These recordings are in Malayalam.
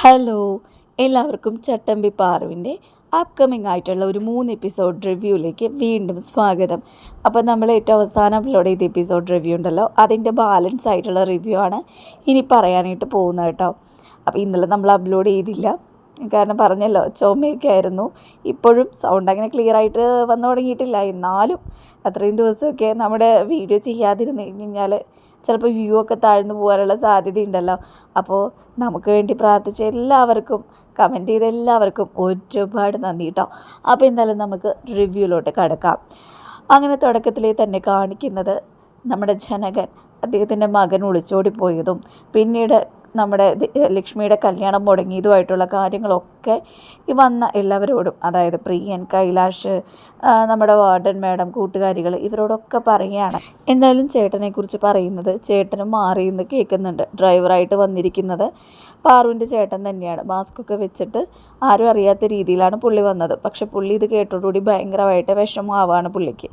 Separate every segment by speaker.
Speaker 1: ഹലോ എല്ലാവർക്കും ചട്ടമ്പി പാറുവിന്റെ അപ്കമിങ് ആയിട്ടുള്ള ഒരു മൂന്ന് എപ്പിസോഡ് റിവ്യൂയിലേക്ക് വീണ്ടും സ്വാഗതം. അപ്പോൾ നമ്മൾ ഏറ്റവും അവസാനം അപ്ലോഡ് ചെയ്ത എപ്പിസോഡ് റിവ്യൂ ഉണ്ടല്ലോ അതിന്റെ ബാലൻസ് ആയിട്ടുള്ള റിവ്യൂ ആണ് ഇനി പറയാനായിട്ട് പോകുന്നത് കേട്ടോ. അപ്പോൾ ഇന്നലെ നമ്മൾ അപ്ലോഡ് ചെയ്തില്ല. കാരണം പറഞ്ഞല്ലോ ചുമയൊക്കെ ആയിരുന്നു. ഇപ്പോഴും സൗണ്ട് അങ്ങനെ ക്ലിയർ ആയിട്ട് വന്നു തുടങ്ങിയിട്ടില്ല. എന്നാലും അത്രയും ദിവസമൊക്കെ നമ്മുടെ വീഡിയോ ചെയ്യാതിരുന്ന് കഴിഞ്ഞാൽ ചിലപ്പോൾ വ്യൂ ഒക്കെ താഴ്ന്നു പോകാനുള്ള സാധ്യതയുണ്ടല്ലോ. അപ്പോൾ നമുക്ക് വേണ്ടി പ്രാർത്ഥിച്ച എല്ലാവർക്കും കമന്റ് ചെയ്ത എല്ലാവർക്കും ഒരുപാട് നന്ദി കേട്ടോ അപ്പോൾ എന്തായാലും നമുക്ക് റിവ്യൂലോട്ട് കടക്കാം. അങ്ങനെ തുടക്കത്തിലേ തന്നെ കാണിക്കുന്നത് നമ്മുടെ ജനകൻ അദ്ദേഹത്തിന്റെ മകൻ ഒളിച്ചോടിപ്പോയതും പിന്നീട് നമ്മുടെ ലക്ഷ്മിയുടെ കല്യാണം മുടങ്ങിയതുമായിട്ടുള്ള കാര്യങ്ങളൊക്കെ ഈ വന്ന എല്ലാവരോടും അതായത് പ്രിയൻ കൈലാഷ് നമ്മുടെ വാർഡൻ മാഡം കൂട്ടുകാരികൾ ഇവരോടൊക്കെ പറയുകയാണ്. എന്തായാലും ചേട്ടനെക്കുറിച്ച് പറയുന്നത് ചേട്ടനും മാറിയെന്ന് കേൾക്കുന്നുണ്ട്. ഡ്രൈവറായിട്ട് വന്നിരിക്കുന്നത് പാറുവിന്റെ ചേട്ടൻ തന്നെയാണ്. മാസ്കൊക്കെ വെച്ചിട്ട് ആരും അറിയാത്ത രീതിയിലാണ് പുള്ളി വന്നത്. പക്ഷെ പുള്ളി ഇത് കേട്ടോടുകൂടി ഭയങ്കരമായിട്ട് വിഷമമാവാണ് പുള്ളിക്ക്.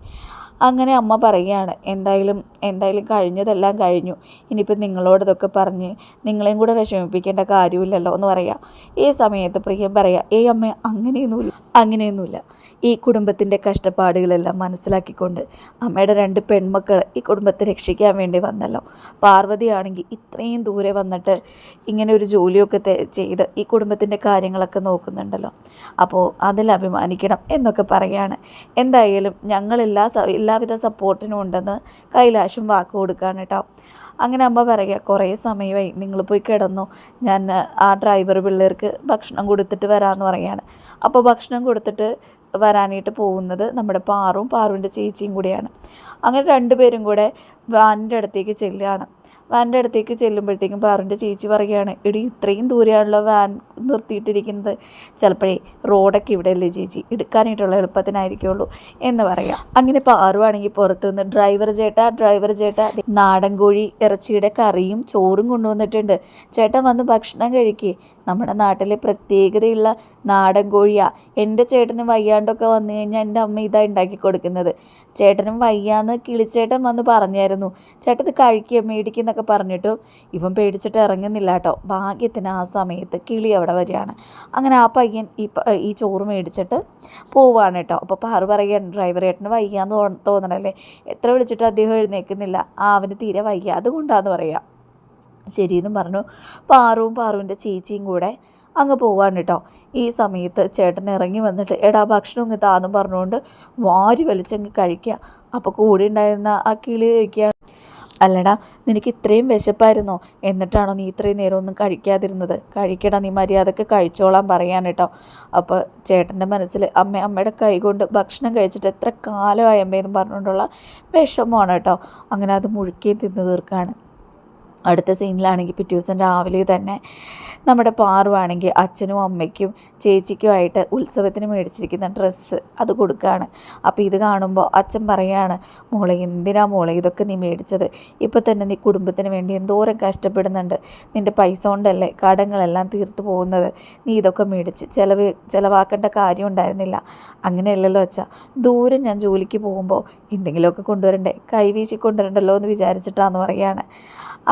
Speaker 1: അങ്ങനെ അമ്മ പറയുകയാണ് എന്തായാലും എന്തായാലും കഴിഞ്ഞതെല്ലാം കഴിഞ്ഞു. ഇനിയിപ്പോൾ നിങ്ങളോടതൊക്കെ പറഞ്ഞ് നിങ്ങളെയും കൂടെ വിഷമിപ്പിക്കേണ്ട കാര്യമില്ലല്ലോ എന്ന് പറയാം. ഈ സമയത്ത് പ്രിയം പറയാം ഏ അമ്മ അങ്ങനെയൊന്നുമില്ല അങ്ങനെയൊന്നുമില്ല. ഈ കുടുംബത്തിന്റെ കഷ്ടപ്പാടുകളെല്ലാം മനസ്സിലാക്കിക്കൊണ്ട് അമ്മയുടെ രണ്ട് പെൺമക്കൾ ഈ കുടുംബത്തെ രക്ഷിക്കാൻ വേണ്ടി വന്നല്ലോ. പാർവതിയാണെങ്കിൽ ഇത്രയും ദൂരെ വന്നിട്ട് ഇങ്ങനെ ഒരു ജോലിയൊക്കെ ചെയ്ത് ഈ കുടുംബത്തിന്റെ കാര്യങ്ങളൊക്കെ നോക്കുന്നുണ്ടല്ലോ. അപ്പോൾ അതിൽ അഭിമാനിക്കണം എന്നൊക്കെ പറയാണ്. എന്തായാലും ഞങ്ങളെല്ലാ സ- എല്ലാവിധ സപ്പോർട്ടിനും ഉണ്ടെന്ന് കൈലാഷും വാക്ക് കൊടുക്കുകയാണ് കേട്ടോ. അങ്ങനെ അമ്മ പറയുക കുറേ സമയമായി നിങ്ങൾ പോയി കിടന്നു. ഞാൻ ആ ഡ്രൈവർ പിള്ളേർക്ക് ഭക്ഷണം കൊടുത്തിട്ട് വരാമെന്ന് പറയാണ് അപ്പോൾ ഭക്ഷണം കൊടുത്തിട്ട് വരാനായിട്ട് പോകുന്നത് നമ്മുടെ പാറും പാറുവിന്റെ ചേച്ചിയും കൂടിയാണ്. അങ്ങനെ രണ്ടുപേരും കൂടെ വാനിന്റെ അടുത്തേക്ക് ചെല്ലുകയാണ്. വാനിന്റെ അടുത്തേക്ക് ചെല്ലുമ്പോഴത്തേക്കും പാറുവിന്റെ ചേച്ചി പറയുകയാണ് എടി ഇത്രയും ദൂരെയാണല്ലോ വാൻ നിർത്തിയിട്ടിരിക്കുന്നത്. ചിലപ്പോഴേ റോഡൊക്കെ ഇവിടെ അല്ലേ ചേച്ചി? എടുക്കാനായിട്ടുള്ള എളുപ്പത്തിനായിരിക്കുള്ളൂ എന്ന് പറയാം. അങ്ങനെ പാറുവാണെങ്കിൽ പുറത്തുനിന്ന് ഡ്രൈവർ ചേട്ടാ ഡ്രൈവർ ചേട്ടാ നാടൻ കോഴി ഇറച്ചിയുടെ കറിയും ചോറും കൊണ്ടുവന്നിട്ടുണ്ട്. ചേട്ടൻ വന്ന് ഭക്ഷണം കഴിക്കേ. നമ്മുടെ നാട്ടിലെ പ്രത്യേകതയുള്ള നാടൻ കോഴിയാ. എന്റെ ചേട്ടന് വയ്യാണ്ടൊക്കെ വന്നു കഴിഞ്ഞാൽ എന്റെ അമ്മ ഇതാ ഉണ്ടാക്കി കൊടുക്കുന്നത്. ചേട്ടനും വയ്യാന്ന് കിളിച്ചേട്ടൻ വന്ന് പറഞ്ഞായിരുന്നു. ചേട്ടത് കഴിക്കുക മേടിക്കുന്നൊക്കെ പറഞ്ഞിട്ടും ഇവൻ പേടിച്ചിട്ട് ഇറങ്ങുന്നില്ല കേട്ടോ. ഭാഗ്യത്തിന് ആ സമയത്ത് കിളി അവിടെ വരികയാണ്. അങ്ങനെ ആ പയ്യൻ ഈ ഈ ചോറ് മേടിച്ചിട്ട് പോവാണ് കേട്ടോ. അപ്പോൾ പാറു പറയുകയാണ് ഡ്രൈവർ ഏട്ടന് വയ്യാന്ന് തോന്നണല്ലേ? എത്ര വിളിച്ചിട്ട് അദ്ദേഹം എഴുന്നേൽക്കുന്നില്ല. ആ അവന് തീരെ വയ്യ. അതുകൊണ്ടാന്ന് പറയാം. ശരിയെന്നും പറഞ്ഞു. പാറുവും പാറുവിന്റെ ചേച്ചിയും കൂടെ അങ്ങ് പോവാണ് കേട്ടോ. ഈ സമയത്ത് ചേട്ടൻ ഇറങ്ങി വന്നിട്ട് എടാ ഭക്ഷണം ഇങ്ങ് താന്നും പറഞ്ഞുകൊണ്ട് വാരി വലിച്ചങ്ങ് കഴിക്കുക അപ്പോൾ കൂടെ ഉണ്ടായിരുന്ന ആ കിളി ചോദിക്കുകയാണ് അല്ലടാ നിനക്ക് ഇത്രയും വിശപ്പായിരുന്നോ? എന്നിട്ടാണോ നീ ഇത്രയും നേരം ഒന്നും കഴിക്കാതിരുന്നത്? കഴിക്കടാ നീ മര്യാദയ്ക്ക് കഴിച്ചോളാൻ പറയാൻ കേട്ടോ. അപ്പോൾ ചേട്ടന്റെ മനസ്സിൽ അമ്മ അമ്മയുടെ കൈകൊണ്ട് ഭക്ഷണം കഴിച്ചിട്ട് എത്ര കാലമായി അമ്മയെന്ന് പറഞ്ഞുകൊണ്ടുള്ള വിഷമമാണ് കേട്ടോ. അങ്ങനെ അത് മുഴുക്കി തിന്ന് തീർക്കുകയാണ് അടുത്ത സീനിലാണെങ്കിൽ പിറ്റേ ദിവസം രാവിലെ തന്നെ നമ്മുടെ പാറുവാണെങ്കിൽ അച്ഛനും അമ്മയ്ക്കും ചേച്ചിക്കുമായിട്ട് ഉത്സവത്തിന് മേടിച്ചിരിക്കുന്ന ഡ്രസ്സ് അത് കൊടുക്കുകയാണ്. അപ്പോൾ ഇത് കാണുമ്പോൾ അച്ഛൻ പറയാണ് മോളെ എന്തിനാ മോളെ ഇതൊക്കെ നീ മേടിച്ചത്? ഇപ്പോൾ തന്നെ നീ കുടുംബത്തിന് വേണ്ടി എന്തോരം കഷ്ടപ്പെടുന്നുണ്ട്. നിന്റെ പൈസ കൊണ്ടല്ലേ കടങ്ങളെല്ലാം തീർത്തു പോകുന്നത്? നീ ഇതൊക്കെ മേടിച്ച് ചിലവ് ചിലവാക്കേണ്ട കാര്യം ഉണ്ടായിരുന്നില്ല. അങ്ങനെയല്ലല്ലോ അച്ഛാ. ദൂരം ഞാൻ ജോലിക്ക് പോകുമ്പോൾ എന്തെങ്കിലുമൊക്കെ കൊണ്ടുവരണ്ടേ? കൈവീശി കൊണ്ടുവരണ്ടല്ലോ എന്ന് വിചാരിച്ചിട്ടാന്ന് പറയാണ്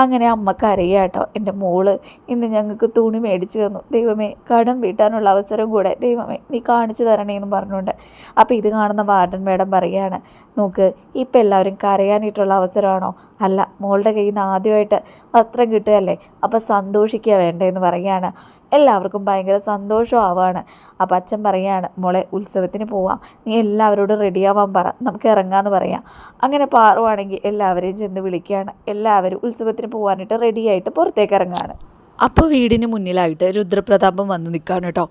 Speaker 1: അങ്ങനെ അമ്മ കരയുക കേട്ടോ എന്റെ മോൾ ഇന്ന് ഞങ്ങൾക്ക് തുണി മേടിച്ചു തന്നു. ദൈവമേ കടം വീട്ടാനുള്ള അവസരം കൂടെ. ദൈവമേ നീ കാണിച്ചു തരണേ എന്ന് പറഞ്ഞുകൊണ്ട്. അപ്പോൾ ഇത് കാണുന്ന വാർഡൻ മേഡം പറയുകയാണ് നോക്ക് ഇപ്പം എല്ലാവരും കരയാനായിട്ടുള്ള അവസരമാണോ? അല്ല മോളുടെ കയ്യിൽ നിന്ന് ആദ്യമായിട്ട് വസ്ത്രം കിട്ടുകയല്ലേ അപ്പോൾ സന്തോഷിക്കുക വേണ്ടേ എന്ന് പറയുകയാണ്. എല്ലാവർക്കും ഭയങ്കര സന്തോഷമാവാണ്. അപ്പം അച്ഛൻ പറയാണ് മോളെ ഉത്സവത്തിന് പോവാം. നീ എല്ലാവരോടും റെഡിയാവാൻ പറ. നമുക്ക് ഇറങ്ങാമെന്ന് പറയാം. അങ്ങനെ പാറുവാണെങ്കിൽ എല്ലാവരെയും ചെന്ന് വിളിക്കുകയാണ്. എല്ലാവരും ഉത്സവത്തിന് പോകാനായിട്ട് റെഡിയായിട്ട് പുറത്തേക്ക് ഇറങ്ങുകയാണ്. അപ്പോൾ വീടിന് മുന്നിലായിട്ട് രുദ്രപ്രതാപം വന്ന് നിൽക്കുകയാണ് കേട്ടോ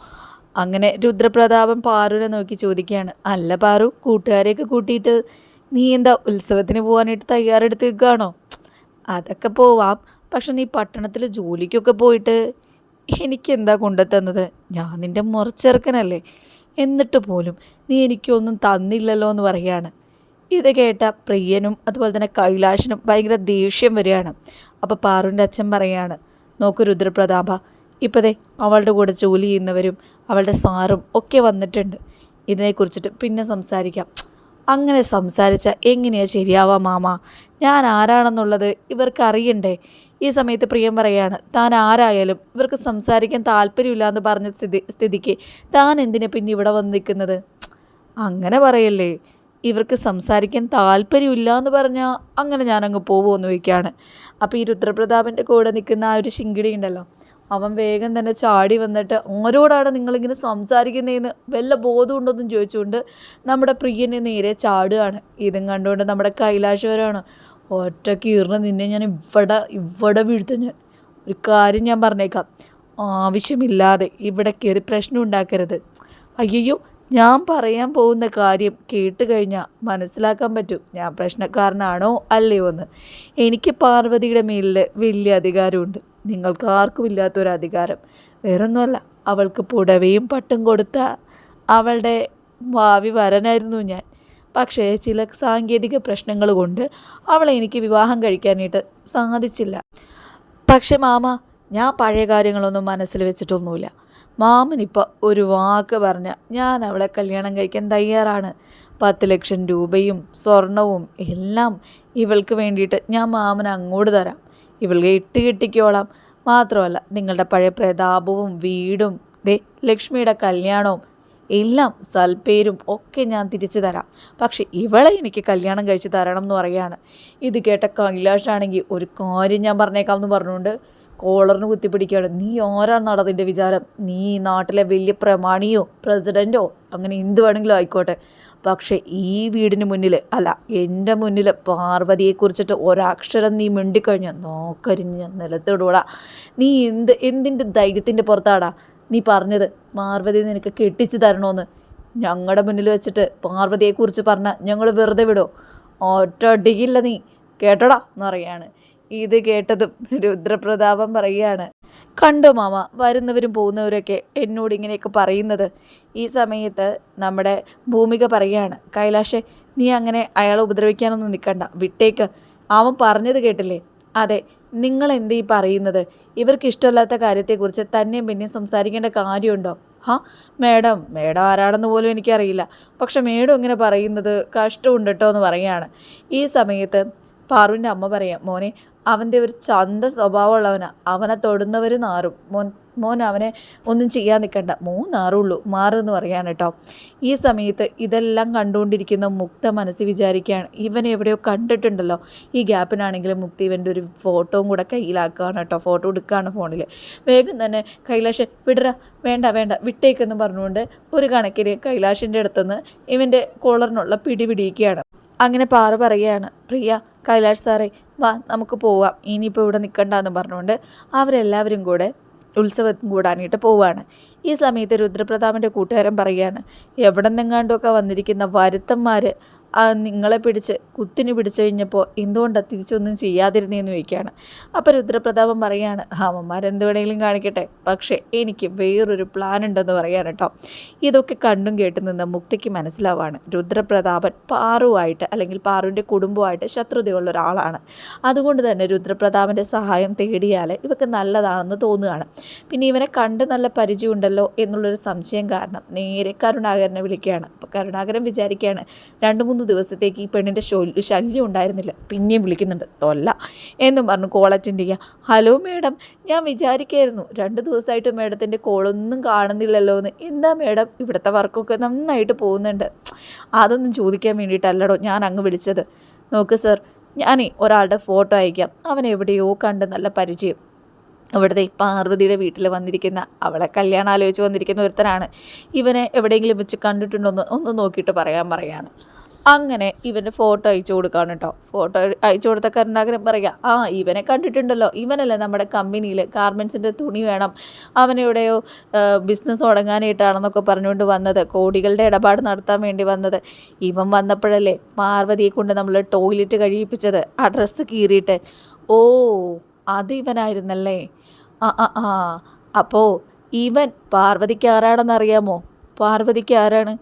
Speaker 1: അങ്ങനെ രുദ്രപ്രതാപൻ പാറുവിനെ നോക്കി ചോദിക്കുകയാണ് അല്ല പാറു കൂട്ടുകാരെയൊക്കെ കൂട്ടിയിട്ട് നീ എന്താ ഉത്സവത്തിന് പോകാനായിട്ട് തയ്യാറെടുത്ത് നിൽക്കുകയാണോ? അതൊക്കെ പോവാം. പക്ഷെ നീ പട്ടണത്തിൽ ജോലിക്കൊക്കെ പോയിട്ട് എനിക്കെന്താ കൊണ്ടെത്തുന്നത്? ഞാൻ നിന്റെ മുറച്ചെറുക്കനല്ലേ? എന്നിട്ട് പോലും നീ എനിക്കൊന്നും തന്നില്ലല്ലോ എന്ന് പറയുകയാണ്. ഇത് കേട്ട പ്രിയനും അതുപോലെ തന്നെ കൈലാഷിനും ഭയങ്കര ദേഷ്യം വരികയാണ്. അപ്പോൾ പാറുവിന്റെ അച്ഛൻ പറയാണ് നോക്ക് രുദ്രപ്രതാപ ഇപ്പതേ അവളുടെ കൂടെ ജോലി ചെയ്യുന്നവരും അവളുടെ സാറും ഒക്കെ വന്നിട്ടുണ്ട്. ഇതിനെക്കുറിച്ചിട്ട് പിന്നെ സംസാരിക്കാം. അങ്ങനെ സംസാരിച്ചാൽ എങ്ങനെയാണ് ശരിയാവാ മാമ? ഞാൻ ആരാണെന്നുള്ളത് ഇവർക്ക് അറിയണ്ടേ ഈ സമയത്ത് പ്രിയം പറയാണ് താൻ ആരായാലും ഇവർക്ക് സംസാരിക്കാൻ താല്പര്യമില്ല എന്ന് പറഞ്ഞ സ്ഥിതി സ്ഥിതിക്ക് താൻ എന്തിനാ പിന്നെ ഇവിടെ വന്ന് നിൽക്കുന്നത്? അങ്ങനെ പറയല്ലേ ഇവർക്ക് സംസാരിക്കാൻ താല്പര്യമില്ല എന്ന് പറഞ്ഞാൽ അങ്ങനെ ഞാനങ്ങ് പോകുമെന്ന് ചോദിക്കുകയാണ് അപ്പോൾ ഈ രുദ്രപ്രതാപന്റെ കൂടെ നിൽക്കുന്ന ആ ഒരു ശിങ്കിടി ഉണ്ടല്ലോ അവൻ വേഗം തന്നെ ചാടി വന്നിട്ട് ആരോടാണ് നിങ്ങളിങ്ങനെ സംസാരിക്കുന്നതെന്ന് വല്ല ബോധമുണ്ടോയെന്നും ചോദിച്ചുകൊണ്ട് നമ്മുടെ പ്രിയനെ നേരെ ചാടുകയാണ്. ഇതും കണ്ടുകൊണ്ട് നമ്മുടെ കൈലാശവരാണ് ഒറ്റ കീറിന് നിന്നെ ഞാൻ ഇവിടെ ഇവിടെ വീഴ്ത്തും ഞാൻ. ഒരു കാര്യം ഞാൻ പറഞ്ഞേക്കാം. ആവശ്യമില്ലാതെ ഇവിടെ കയറി പ്രശ്നം ഉണ്ടാക്കരുത്. അയ്യോ ഞാൻ പറയാൻ പോകുന്ന കാര്യം കേട്ട് കഴിഞ്ഞാൽ മനസ്സിലാക്കാൻ പറ്റും. ഞാൻ പ്രശ്നക്കാരനാണോ അല്ലയോ എന്ന്. എനിക്ക് പാർവതിയുടെ മേലിൽ വലിയ അധികാരമുണ്ട്. നിങ്ങൾക്ക് ആർക്കും ഇല്ലാത്തൊരു അധികാരം. വേറൊന്നുമല്ല അവൾക്ക് പുടവയും പട്ടും കൊടുത്ത അവളുടെ ഭാവി വരനായിരുന്നു ഞാൻ. പക്ഷേ ചില സാങ്കേതിക പ്രശ്നങ്ങൾ കൊണ്ട് അവളെ എനിക്ക് വിവാഹം കഴിക്കാനായിട്ട് സാധിച്ചില്ല. പക്ഷേ മാമ ഞാൻ പഴയ കാര്യങ്ങളൊന്നും മനസ്സിൽ വെച്ചിട്ടൊന്നുമില്ല. മാമനിപ്പോൾ ഒരു വാക്ക് പറഞ്ഞ ഞാൻ അവളെ കല്യാണം കഴിക്കാൻ തയ്യാറാണ്. പത്ത് ലക്ഷം രൂപയും സ്വർണവും എല്ലാം ഇവൾക്ക് വേണ്ടിയിട്ട് ഞാൻ മാമന് അങ്ങോട്ട് തരാം. ഇവൾക്ക് ഇട്ട് കിട്ടിക്കോളാം. മാത്രമല്ല നിങ്ങളുടെ പഴയ പ്രതാപവും വീടും ദേ ലക്ഷ്മിയുടെ കല്യാണവും എല്ലാം സൽപ്പേരും ഒക്കെ ഞാൻ തിരിച്ചു തരാം. പക്ഷെ ഇവളെ എനിക്ക് കല്യാണം കഴിച്ച് തരണം എന്ന് പറയാണ് ഇത് കേട്ട കൈലാഷാണെങ്കിൽ ഒരു കാര്യം ഞാൻ പറഞ്ഞേക്കാം എന്ന് പറഞ്ഞുകൊണ്ട് കോളറിന് കുത്തിപ്പിടിക്കുകയാണ്. നീ ആരാണെന്നാണ് അതിന്റെ വിചാരം? നീ നാട്ടിലെ വലിയ പ്രമാണിയോ പ്രസിഡന്റോ അങ്ങനെ എന്ത് വേണമെങ്കിലും ആയിക്കോട്ടെ. പക്ഷേ ഈ വീടിന് മുന്നിൽ അല്ല എന്റെ മുന്നിൽ പാർവതിയെക്കുറിച്ചിട്ട് ഒരക്ഷരം നീ മിണ്ടിക്കഴിഞ്ഞാൽ നോക്കരിഞ്ഞ് നിലത്തിടൂടാ നീ എന്ത് എന്തിന്റെ ധൈര്യത്തിന്റെ പുറത്താടാ? നീ പറഞ്ഞത് പാർവതി നിനക്ക് കെട്ടിച്ചു തരണമെന്ന് ഞങ്ങളുടെ മുന്നിൽ വെച്ചിട്ട് പാർവതിയെക്കുറിച്ച് പറഞ്ഞാൽ ഞങ്ങൾ വെറുതെ വിടോ. ഒറ്റ അടിക്കില്ല നീ. കേട്ടോടാ എന്നറിയാണ്. ഇത് കേട്ടതും രുദ്രപ്രതാപം പറയുകയാണ്. കണ്ടോ മാമ വരുന്നവരും പോകുന്നവരൊക്കെ എന്നോട് ഇങ്ങനെയൊക്കെ പറയുന്നത്. ഈ സമയത്ത് നമ്മുടെ ഭൂമിക പറയുകയാണ്. കൈലാഷെ നീ അങ്ങനെ അയാളെ ഉപദ്രവിക്കാനൊന്നും നിൽക്കണ്ട വിട്ടേക്ക്. അവൻ പറഞ്ഞത് കേട്ടില്ലേ? അതെ നിങ്ങൾ എന്ത് ഈ പറയുന്നത്? ഇവർക്ക് ഇഷ്ടമില്ലാത്ത കാര്യത്തെക്കുറിച്ച് തന്നെയും പിന്നെയും സംസാരിക്കേണ്ട കാര്യമുണ്ടോ? ഹാ മേഡം മേഡം ആരാണെന്ന് പോലും എനിക്കറിയില്ല. പക്ഷെ മേഡം ഇങ്ങനെ പറയുന്നത് കഷ്ടമുണ്ട് കേട്ടോ എന്ന് പറയുകയാണ്. ഈ സമയത്ത് പാറുവിന്റെ അമ്മ പറയാം മോനെ അവന്റെ ഒരു ചന്ത സ്വഭാവമുള്ളവനാണ് അവനെ തൊടുന്നവർ നാറും. മോൻ മോൻ അവനെ ഒന്നും ചെയ്യാൻ നിൽക്കണ്ട മൂന്നാറുള്ളൂ. നാറുള്ളൂ മാറുമെന്ന് പറയാൻ കേട്ടോ. ഈ സമയത്ത് ഇതെല്ലാം കണ്ടുകൊണ്ടിരിക്കുന്ന മുക്ത മനസ്സ് വിചാരിക്കുകയാണ്. ഇവനെ എവിടെയോ കണ്ടിട്ടുണ്ടല്ലോ. ഈ ഗ്യാപ്പിനാണെങ്കിലും മുക്തി ഇവന്റെ ഒരു ഫോട്ടോയും കൂടെ കയ്യിലാക്കുകയാണ് കേട്ടോ. ഫോട്ടോ എടുക്കുകയാണ് ഫോണിൽ വേഗം തന്നെ കൈലാഷ് വിടറ. വേണ്ട വേണ്ട. വിട്ടേക്കെന്ന് പറഞ്ഞുകൊണ്ട് ഒരു കണക്കിന് കൈലാഷിന്റെ അടുത്തുനിന്ന് ഇവന്റെ കോളറിനുള്ള പിടി പിടിക്കുകയാണ് അങ്ങനെ പാറ പറയുകയാണ് പ്രിയ കൈലാഷ് സാറേ വാ നമുക്ക് പോവാം. ഇനിയിപ്പോൾ ഇവിടെ നിൽക്കണ്ടെന്ന് പറഞ്ഞുകൊണ്ട് അവരെല്ലാവരും കൂടെ ഉത്സവം കൂടാനായിട്ട് പോവുകയാണ് ഈ സമയത്ത് രുദ്രപ്രതാപന്റെ കൂട്ടുകാരൻ പറയുകയാണ് എവിടെ നിന്നെങ്ങാണ്ടൊക്കെ വന്നിരിക്കുന്ന വരുത്തന്മാർ നിങ്ങളെ പിടിച്ച് കുത്തിന് പിടിച്ചു കഴിഞ്ഞപ്പോൾ എന്തുകൊണ്ടാണ് തിരിച്ചൊന്നും ചെയ്യാതിരുന്നതെന്ന് ചോദിക്കുകയാണ്. അപ്പോൾ രുദ്രപ്രതാപം പറയാണ് അമ്മമാരെന്ത് വേണമെങ്കിലും കാണിക്കട്ടെ. പക്ഷേ എനിക്ക് വേറൊരു പ്ലാൻ ഉണ്ടെന്ന് പറയാണ് കേട്ടോ. ഇതൊക്കെ കണ്ടും കേട്ട് നിന്ന് മുക്തിക്ക് മനസ്സിലാവാണ്. രുദ്രപ്രതാപൻ പാറുവായിട്ട് അല്ലെങ്കിൽ പാറുവിന്റെ കുടുംബമായിട്ട് ശത്രുതയുള്ള ഒരാളാണ്. അതുകൊണ്ട് തന്നെ രുദ്രപ്രതാപന്റെ സഹായം തേടിയാൽ ഇവക്ക് നല്ലതാണെന്ന് തോന്നുകയാണ്. പിന്നെ ഇവനെ കണ്ട് നല്ല പരിചയമുണ്ടല്ലോ എന്നുള്ളൊരു സംശയം കാരണം നേരെ കരുണാകരനെ വിളിക്കുകയാണ്. അപ്പോൾ കരുണാകരൻ വിചാരിക്കുകയാണ് രണ്ട് മൂന്ന് ദിവസത്തേക്ക് ഈ പെണ്ണിന്റെ ശല്യം ഉണ്ടായിരുന്നില്ല. പിന്നെയും വിളിക്കുന്നുണ്ട്. തൊല്ല എന്നും പറഞ്ഞു കോൾ അറ്റൻഡ് ചെയ്യുക ഹലോ മേഡം ഞാൻ വിചാരിക്കായിരുന്നു രണ്ട് ദിവസമായിട്ട് മേഡത്തിന്റെ കോളൊന്നും കാണുന്നില്ലല്ലോ എന്ന് എന്താ മേഡം ഇവിടുത്തെ വർക്കൊക്കെ നന്നായിട്ട് പോകുന്നുണ്ട്. അതൊന്നും ചോദിക്കാൻ വേണ്ടിയിട്ടല്ലടോ ഞാൻ അങ്ങ് വിളിച്ചത്. നോക്ക് സർ ഞാനേ ഒരാളുടെ ഫോട്ടോ അയക്കാം. അവൻ എവിടെയോ കണ്ട് നല്ല പരിചയം. ഇവിടുത്തെ പാർവതിയുടെ വീട്ടിൽ വന്നിരിക്കുന്ന അവളെ കല്യാണം ആലോചിച്ച് വന്നിരിക്കുന്ന ഒരുത്തനാണ്. ഇവനെ എവിടെയെങ്കിലും വെച്ച് കണ്ടിട്ടുണ്ടോ ഒന്ന് ഒന്ന് നോക്കിയിട്ട് പറയാൻ പറയാണ്. അങ്ങനെ ഇവന്റെ ഫോട്ടോ അയച്ചു കൊടുക്കാണ് കേട്ടോ ഫോട്ടോ അയച്ചു കൊടുത്ത കരുണാകരൻ പറയുക ആ ഇവനെ കണ്ടിട്ടുണ്ടല്ലോ. ഇവനല്ലേ നമ്മുടെ കമ്പനിയിൽ ഗാർമെൻസിന്റെ തുണി വേണം. അവനെവിടെയോ ബിസിനസ് തുടങ്ങാനായിട്ടാണെന്നൊക്കെ പറഞ്ഞുകൊണ്ട് വന്നത്. കോടികളുടെ ഇടപാട് നടത്താൻ വേണ്ടി വന്നത്. ഇവൻ വന്നപ്പോഴല്ലേ പാർവതിയെ കൊണ്ട് നമ്മൾ ടോയ്ലറ്റ് കഴിയിപ്പിച്ചത്. ആ ഡ്രസ്സ് കീറിയിട്ട്. ഓ അത് ഇവനായിരുന്നല്ലേ? ആ ആ ആ. അപ്പോൾ ഇവൻ പാർവതിക്ക് ആരാണെന്നറിയാമോ? പാർവതിക്ക് ആരാണ്?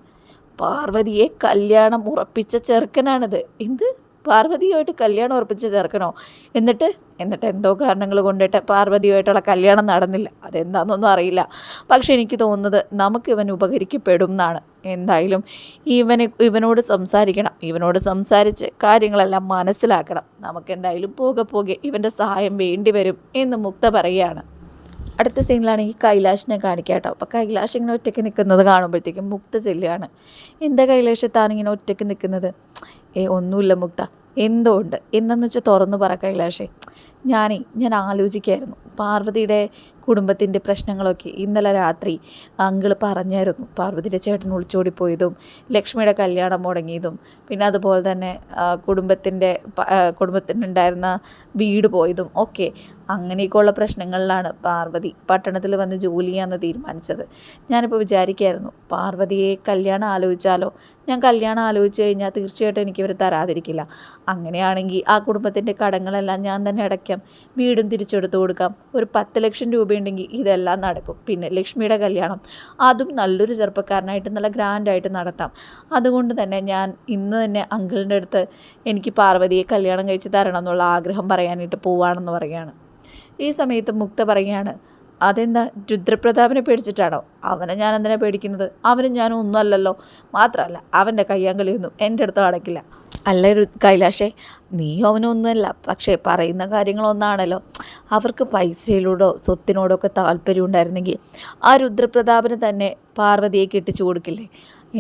Speaker 1: പാർവതിയെ കല്യാണം ഉറപ്പിച്ച ചെറുക്കനാണിത്. എന്ത്? പാർവതിയുമായിട്ട് കല്യാണം ഉറപ്പിച്ച് ചേർക്കണോ എന്നിട്ട് എന്നിട്ട് എന്തോ കാരണങ്ങൾ കൊണ്ടിട്ട് പാർവതിയുമായിട്ടുള്ള കല്യാണം നടന്നില്ല. അതെന്താണെന്നൊന്നും അറിയില്ല. പക്ഷെ എനിക്ക് തോന്നുന്നത് നമുക്ക് ഇവൻ ഉപകരിക്കപ്പെടും എന്നാണ്. എന്തായാലും ഇവന് ഇവനോട് സംസാരിക്കണം. ഇവനോട് സംസാരിച്ച് കാര്യങ്ങളെല്ലാം മനസ്സിലാക്കണം. നമുക്ക് എന്തായാലും പോകെ പോകെ ഇവന്റെ സഹായം വേണ്ടി വരും എന്ന് മുക്ത പറയുകയാണ്. അടുത്ത സീനിലാണെങ്കിൽ കൈലാഷിനെ കാണിക്കാം കേട്ടോ. അപ്പോൾ കൈലാഷ് ഇങ്ങനെ ഒറ്റയ്ക്ക് നിൽക്കുന്നത് കാണുമ്പോഴത്തേക്കും മുക്ത ചെല്ലുകയാണ്. എന്താ കൈലാഷ് താനിങ്ങനെ ഒറ്റയ്ക്ക് നിൽക്കുന്നത്? ഏ ഒന്നുമില്ല മുക്ത. എന്തോ ഉണ്ട് എന്തെന്ന് വെച്ചാൽ തുറന്നു പറ കൈലാഷേ. ഞാനേ ഞാൻ ആലോചിക്കായിരുന്നു. പാർവതിയുടെ കുടുംബത്തിന്റെ പ്രശ്നങ്ങളൊക്കെ ഇന്നലെ രാത്രി അങ്കിൾ പറഞ്ഞായിരുന്നു. പാർവതിയുടെ ചേട്ടൻ ഒളിച്ചോടിപ്പോയതും ലക്ഷ്മിയുടെ കല്യാണം മുടങ്ങിയതും പിന്നെ അതുപോലെ തന്നെ കുടുംബത്തിന്റെ കുടുംബത്തിനുണ്ടായിരുന്ന വീട് പോയതും ഒക്കെ അങ്ങനെയൊക്കെയുള്ള പ്രശ്നങ്ങളിലാണ് പാർവതി പട്ടണത്തിൽ വന്ന് ജോലി ചെയ്യാമെന്ന് തീരുമാനിച്ചത്. ഞാനിപ്പോൾ വിചാരിക്കായിരുന്നു പാർവതിയെ കല്യാണം ആലോചിച്ചാലോ? ഞാൻ കല്യാണം ആലോചിച്ച് കഴിഞ്ഞാൽ തീർച്ചയായിട്ടും എനിക്കിവർ തരാതിരിക്കില്ല. അങ്ങനെയാണെങ്കിൽ ആ കുടുംബത്തിന്റെ കടങ്ങളെല്ലാം ഞാൻ തന്നെ അടയ്ക്കാം. വീടും തിരിച്ചെടുത്തു കൊടുക്കാം. ഒരു പത്ത് ലക്ഷം രൂപയുണ്ടെങ്കിൽ ഇതെല്ലാം നടക്കും. പിന്നെ ലക്ഷ്മിയുടെ കല്യാണം. അതും നല്ലൊരു ചെറുപ്പക്കാരനായിട്ട് നല്ല ഗ്രാൻഡായിട്ട് നടത്താം. അതുകൊണ്ട് തന്നെ ഞാൻ ഇന്ന് തന്നെ അങ്കിളിന്റെ അടുത്ത് എനിക്ക് പാർവതിയെ കല്യാണം കഴിച്ച് തരണം എന്നുള്ള ആഗ്രഹം പറയാനായിട്ട് പോവാണെന്ന് പറയുകയാണ്. ഈ സമയത്ത് മുക്ത പറയുകയാണ് അതെന്താ? രുദ്രപ്രതാപനെ പേടിച്ചിട്ടാണോ? അവനെ ഞാൻ എന്തിനാ പേടിക്കുന്നത്? അവനും ഞാനും ഒന്നും അല്ലല്ലോ. മാത്രമല്ല അവന്റെ കയ്യാങ്കളിയൊന്നും എന്റെ അടുത്ത് അടക്കില്ല അല്ല കൈലാഷേ? നീയോ അവനൊന്നുമല്ല പക്ഷേ പറയുന്ന കാര്യങ്ങളൊന്നാണല്ലോ. അവർക്ക് പൈസയിലൂടോ സ്വത്തിനോടോ ഒക്കെ താല്പര്യം ഉണ്ടായിരുന്നെങ്കിൽ ആ രുദ്രപ്രതാപന് തന്നെ പാർവതിയെ കെട്ടിച്ചു കൊടുക്കില്ലേ?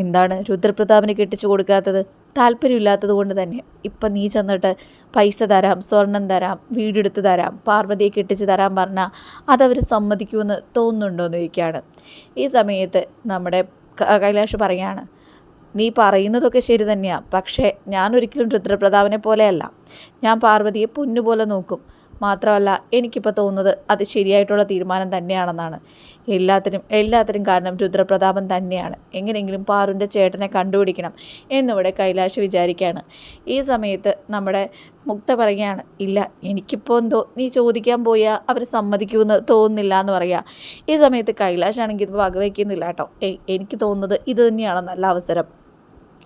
Speaker 1: എന്താണ് രുദ്രപ്രതാപിന് കെട്ടിച്ചു കൊടുക്കാത്തത്? താല്പര്യമില്ലാത്തത് കൊണ്ട് തന്നെ. ഇപ്പം നീ ചെന്നിട്ട് പൈസ തരാം സ്വർണം തരാം വീടെടുത്ത് തരാം പാർവതിയെ കെട്ടിച്ച് തരാൻ പറഞ്ഞാൽ അതവർ സമ്മതിക്കുമെന്ന് തോന്നുന്നുണ്ടോ എന്ന് ചോദിക്കുകയാണ്. ഈ സമയത്ത് നമ്മുടെ കൈലാഷ് പറയാണ് നീ പറയുന്നതൊക്കെ ശരി തന്നെയാണ് പക്ഷേ ഞാനൊരിക്കലും രുദ്രപ്രതാപനെ പോലെയല്ല. ഞാൻ പാർവതിയെ പൊന്നുപോലെ നോക്കും. മാത്രമല്ല എനിക്കിപ്പോൾ തോന്നുന്നത് അത് ശരിയായിട്ടുള്ള തീരുമാനം തന്നെയാണെന്നാണ്. എല്ലാത്തിനും എല്ലാത്തിനും കാരണം രുദ്രപ്രതാപൻ തന്നെയാണ്. എങ്ങനെയെങ്കിലും പാറുന്റെ ചേട്ടനെ കണ്ടുപിടിക്കണം എന്നിവിടെ കൈലാഷ് വിചാരിക്കുകയാണ് ഈ സമയത്ത് നമ്മുടെ മുക്ത പറയുകയാണ് ഇല്ല എനിക്കിപ്പോൾ എന്തോ നീ ചോദിക്കാൻ പോയാൽ അവർ സമ്മതിക്കുമെന്ന് തോന്നുന്നില്ല എന്ന് പറയുക ഈ സമയത്ത് കൈലാഷ് ആണെങ്കിൽ ഇത് വകവയ്ക്കുന്നില്ല കേട്ടോ. എനിക്ക് തോന്നുന്നത് ഇത് തന്നെയാണ് നല്ല അവസരം.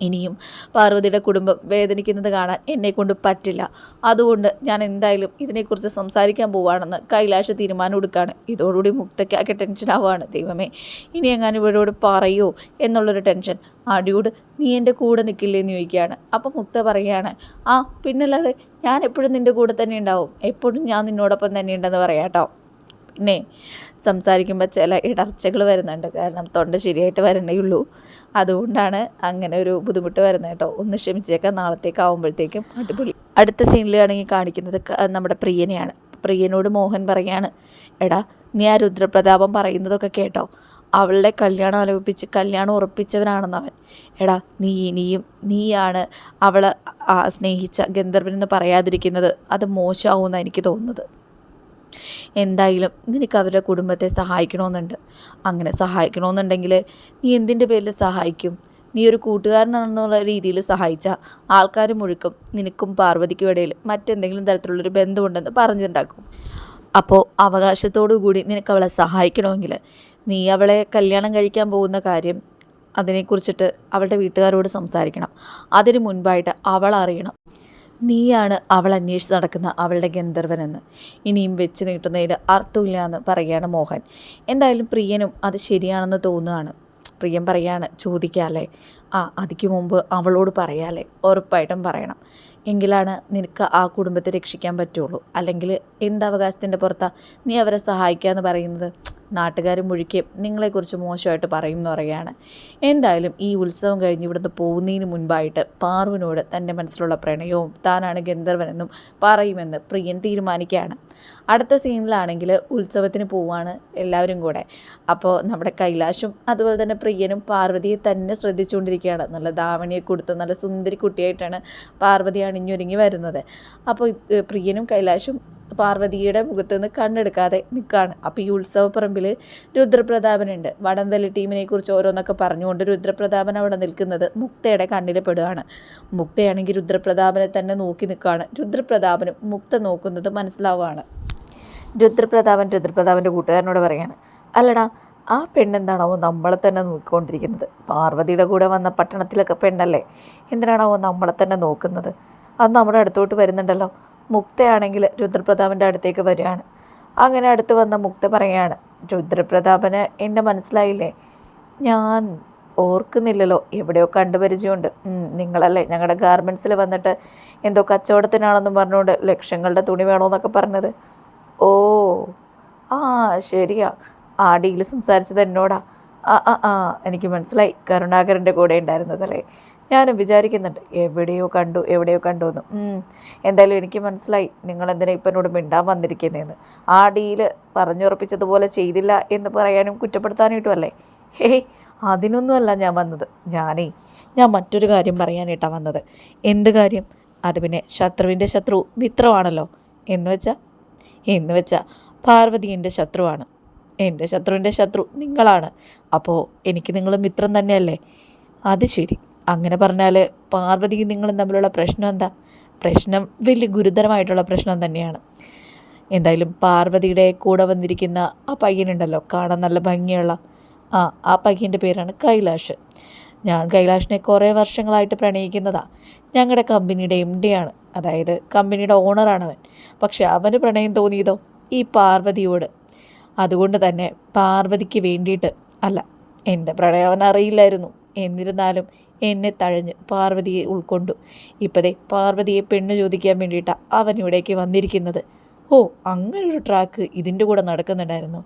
Speaker 1: ഇനിയും പാർവതിയുടെ കുടുംബം വേദനിക്കുന്നത് കാണാൻ എന്നെക്കൊണ്ട് പറ്റില്ല. അതുകൊണ്ട് ഞാൻ എന്തായാലും ഇതിനെക്കുറിച്ച് സംസാരിക്കാൻ പോവാണെന്ന് കൈലാഷ് തീരുമാനം എടുക്കുകയാണ് ഇതോടുകൂടി മുക്തയ്ക്കാക്കി ടെൻഷൻ ആവുകയാണ് ദൈവമേ ഇനി എങ്ങാനും ഇവരോട് പറയോ എന്നുള്ളൊരു ടെൻഷൻ അടിയോട് നീ എന്റെ കൂടെ നിൽക്കില്ലേ എന്ന് ചോദിക്കുകയാണ്. അപ്പം മുക്ത പറയുകയാണ് ആ പിന്നല്ലാതെ ഞാൻ എപ്പോഴും നിന്റെ കൂടെ തന്നെ ഉണ്ടാവും. എപ്പോഴും ഞാൻ നിന്നോടൊപ്പം തന്നെ ഉണ്ടെന്ന് പറയാം കേട്ടോ പിന്നെ സംസാരിക്കുമ്പോൾ ചില ഇടർച്ചകൾ വരുന്നുണ്ട്. കാരണം തൊണ്ട ശരിയായിട്ട് വരണേ ഉള്ളൂ അതുകൊണ്ടാണ് അങ്ങനെ ഒരു ബുദ്ധിമുട്ട് വരുന്നത് കേട്ടോ. ഒന്ന് ക്ഷമിച്ചേക്കാം. നാളത്തേക്ക് ആകുമ്പോഴത്തേക്കും അടിപൊളി. അടുത്ത സീനിലാണെങ്കിൽ കാണിക്കുന്നത് നമ്മുടെ പ്രിയനെയാണ്. പ്രിയനോട് മോഹൻ പറയാണ് എടാ നീ ആ രുദ്രപ്രതാപം പറയുന്നതൊക്കെ കേട്ടോ. അവളുടെ കല്യാണം ആലോപിപ്പിച്ച് കല്യാണം ഉറപ്പിച്ചവനാണെന്ന് ഉറപ്പിച്ചവനാണെന്നവൻ. എടാ നീ ഇനിയും നീയാണ് അവളെ സ്നേഹിച്ച ഗന്ധർവനെന്ന് പറയാതിരിക്കുന്നത്. അത് മോശമാവുമെന്നാണ് എനിക്ക് തോന്നുന്നത്. എന്തായാലും നിനക്ക് അവരുടെ കുടുംബത്തെ സഹായിക്കണമെന്നുണ്ട്. അങ്ങനെ സഹായിക്കണമെന്നുണ്ടെങ്കിൽ നീ എന്തിന്റെ പേരിൽ സഹായിക്കും? നീ ഒരു കൂട്ടുകാരനാണെന്നുള്ള രീതിയിൽ സഹായിച്ച ആൾക്കാർ മുഴുക്കും നിനക്കും പാർവതിക്കും ഇടയിൽ മറ്റെന്തെങ്കിലും തരത്തിലുള്ളൊരു ബന്ധമുണ്ടെന്ന് പറഞ്ഞിട്ടുണ്ടാക്കും അപ്പോൾ അവകാശത്തോടു കൂടി നിനക്ക് അവളെ സഹായിക്കണമെങ്കിൽ നീ അവളെ കല്യാണം കഴിക്കാൻ പോകുന്ന കാര്യം അതിനെക്കുറിച്ചിട്ട് അവളുടെ വീട്ടുകാരോട് സംസാരിക്കണം. അതിനു മുൻപായിട്ട് അവൾ അറിയണം. നീയാണ് അവൾ അന്വേഷിച്ച് നടക്കുന്ന അവളുടെ ഗന്ധർവനെന്ന്. ഇനിയും വെച്ച് നീട്ടുന്നതിൽ അർത്ഥമില്ല എന്ന് പറയുകയാണ് മോഹൻ. എന്തായാലും പ്രിയനും അത് ശരിയാണെന്ന് തോന്നുകയാണ്. പ്രിയം പറയാണ് ചോദിക്കാല്ലേ? ആ അതിക്ക് മുമ്പ് അവളോട് പറയാല്ലേ? ഉറപ്പായിട്ടും പറയണം. എങ്കിലാണ് നിനക്ക് ആ കുടുംബത്തെ രക്ഷിക്കാൻ പറ്റുള്ളൂ. അല്ലെങ്കിൽ എന്തവകാശത്തിന്റെ പുറത്താണ് നീ അവരെ സഹായിക്കുക എന്ന് പറയുന്നത്? നാട്ടുകാർ മുഴുക്കി നിങ്ങളെക്കുറിച്ച് മോശമായിട്ട് പറയും എന്ന് പറയുകയാണ്. എന്തായാലും ഈ ഉത്സവം കഴിഞ്ഞ് ഇവിടുന്ന് പോകുന്നതിന് മുൻപായിട്ട് പാർവിനോട് തന്റെ മനസ്സിലുള്ള പ്രണയവും താനാണ് ഗന്ധർവനെന്നും പറയുമെന്ന് പ്രിയൻ തീരുമാനിക്കുകയാണ്. അടുത്ത സീനിലാണെങ്കിൽ ഉത്സവത്തിന് പോവാണ് എല്ലാവരും കൂടെ. അപ്പോൾ നമ്മുടെ കൈലാഷും അതുപോലെ തന്നെ പ്രിയനും പാർവതിയെ തന്നെ ശ്രദ്ധിച്ചുകൊണ്ടിരിക്കുകയാണ്. നല്ല ദാവണിയെ കൊടുത്ത് നല്ല സുന്ദരി കുട്ടിയായിട്ടാണ് പാർവതി അണിഞ്ഞൊരുങ്ങി വരുന്നത്. അപ്പോൾ പ്രിയനും കൈലാഷും പാർവതിയുടെ മുഖത്ത് നിന്ന് കണ്ണെടുക്കാതെ നിൽക്കുകയാണ് അപ്പോൾ ഈ ഉത്സവപ്പറമ്പിൽ രുദ്രപ്രതാപനുണ്ട്. വടംവലി ടീമിനെ കുറിച്ച് ഓരോന്നൊക്കെ പറഞ്ഞുകൊണ്ട് രുദ്രപ്രതാപൻ അവിടെ നിൽക്കുന്നത് മുക്തയുടെ കണ്ണിൽ പെടുകയാണ്. മുക്തയാണെങ്കിൽ രുദ്രപ്രതാപനെ തന്നെ നോക്കി നിൽക്കുകയാണ്. രുദ്രപ്രതാപനും മുക്ത നോക്കുന്നത് മനസ്സിലാവുകയാണ്. രുദ്രപ്രതാപൻ രുദ്രപ്രതാപന്റെ കൂട്ടുകാരനോട് പറയാണ് അല്ലടാ ആ പെണ്ണെന്താണാവോ നമ്മളെ തന്നെ നോക്കിക്കൊണ്ടിരിക്കുന്നത്? പാർവതിയുടെ കൂടെ വന്ന പട്ടണത്തിലൊക്കെ പെണ്ണല്ലേ? എന്തിനാണാവോ നമ്മളെ തന്നെ നോക്കുന്നത്? അത് നമ്മുടെ അടുത്തോട്ട് വരുന്നുണ്ടല്ലോ. മുക്തയാണെങ്കിൽ രുദ്രപ്രതാപന്റെ അടുത്തേക്ക് വരികയാണ്. അങ്ങനെ അടുത്ത് വന്ന മുക്ത പറയുകയാണ് രുദ്രപ്രതാപന് എന്റെ മനസ്സിലായില്ലേ? ഞാൻ ഓർക്കുന്നില്ലല്ലോ എവിടെയോ കണ്ടുപരിചയമുണ്ട്. നിങ്ങളല്ലേ? ഞങ്ങളുടെ ഗാർമെൻസിൽ വന്നിട്ട് എന്തോ കച്ചവടത്തിനാണെന്നും പറഞ്ഞുകൊണ്ട് ലക്ഷങ്ങളുടെ തുണി വേണമെന്നൊക്കെ പറഞ്ഞത്. ഓ ആ ശരിയാ. ആ ഡീൽ സംസാരിച്ചത് എന്നോടാ. ആ ആ ആ എനിക്ക് മനസ്സിലായി. കരുണാകരന്റെ കൂടെ ഉണ്ടായിരുന്നതല്ലേ? ഞാനും വിചാരിക്കുന്നുണ്ട് എവിടെയോ കണ്ടു എവിടെയോ കണ്ടു എന്ന് എന്തായാലും എനിക്ക് മനസ്സിലായി നിങ്ങൾ എന്തിനാ ഇപ്പം എന്നോട് മിണ്ടാൻ വന്നിരിക്കുന്നതെന്ന് ആ ഡീൽ പറഞ്ഞുറപ്പിച്ചതുപോലെ ചെയ്തില്ല എന്ന് പറയാനും കുറ്റപ്പെടുത്താനായിട്ടുമല്ലേ? ഹേയ് അതിനൊന്നുമല്ല ഞാൻ വന്നത്. ഞാനേ ഞാൻ മറ്റൊരു കാര്യം പറയാനായിട്ടാണ് വന്നത്. എന്ത് കാര്യം? അത് പിന്നെ ശത്രുവിന്റെ ശത്രു മിത്രമാണല്ലോ. എന്ന് വെച്ചാൽ എന്ന് വെച്ചാൽ പാർവതി എന്റെ ശത്രുവാണ്. എന്റെ ശത്രുവിന്റെ ശത്രു നിങ്ങളാണ്. അപ്പോൾ എനിക്ക് നിങ്ങൾ മിത്രം തന്നെയല്ലേ? അത് ശരി. അങ്ങനെ പറഞ്ഞാൽ പാർവതിയും നിങ്ങളും തമ്മിലുള്ള പ്രശ്നം എന്താ? പ്രശ്നം വലിയ ഗുരുതരമായിട്ടുള്ള പ്രശ്നം തന്നെയാണ്. എന്തായാലും പാർവതിയുടെ കൂടെ വന്നിരിക്കുന്ന ആ പയ്യനുണ്ടല്ലോ കാണാൻ നല്ല ഭംഗിയുള്ള ആ ആ പയ്യന്റെ പേരാണ് കൈലാഷ്. ഞാൻ കൈലാഷിനെ കുറേ വർഷങ്ങളായിട്ട് പ്രണയിക്കുന്നതാണ് ഞങ്ങളുടെ കമ്പനിയുടെ എം ഡിയാണ് അതായത് കമ്പനിയുടെ ഓണറാണ് അവൻ. പക്ഷെ അവന് പ്രണയം തോന്നിയതോ? ഈ പാർവതിയോട്. അതുകൊണ്ട് തന്നെ പാർവതിക്ക് വേണ്ടിയിട്ട് അല്ല എന്റെ പ്രണയം അവൻ അറിയില്ലായിരുന്നു. എന്നിരുന്നാലും എന്നെ തഴഞ്ഞ് പാർവതിയെ ഉൾക്കൊണ്ടു. ഇപ്പതേ പാർവതിയെ പെണ്ണ് ചോദിക്കാൻ വേണ്ടിയിട്ടാണ് അവൻ ഇവിടേക്ക് വന്നിരിക്കുന്നത്. ഓ അങ്ങനൊരു ട്രാക്ക് ഇതിന്റെ കൂടെ നടക്കുന്നുണ്ടായിരുന്നു.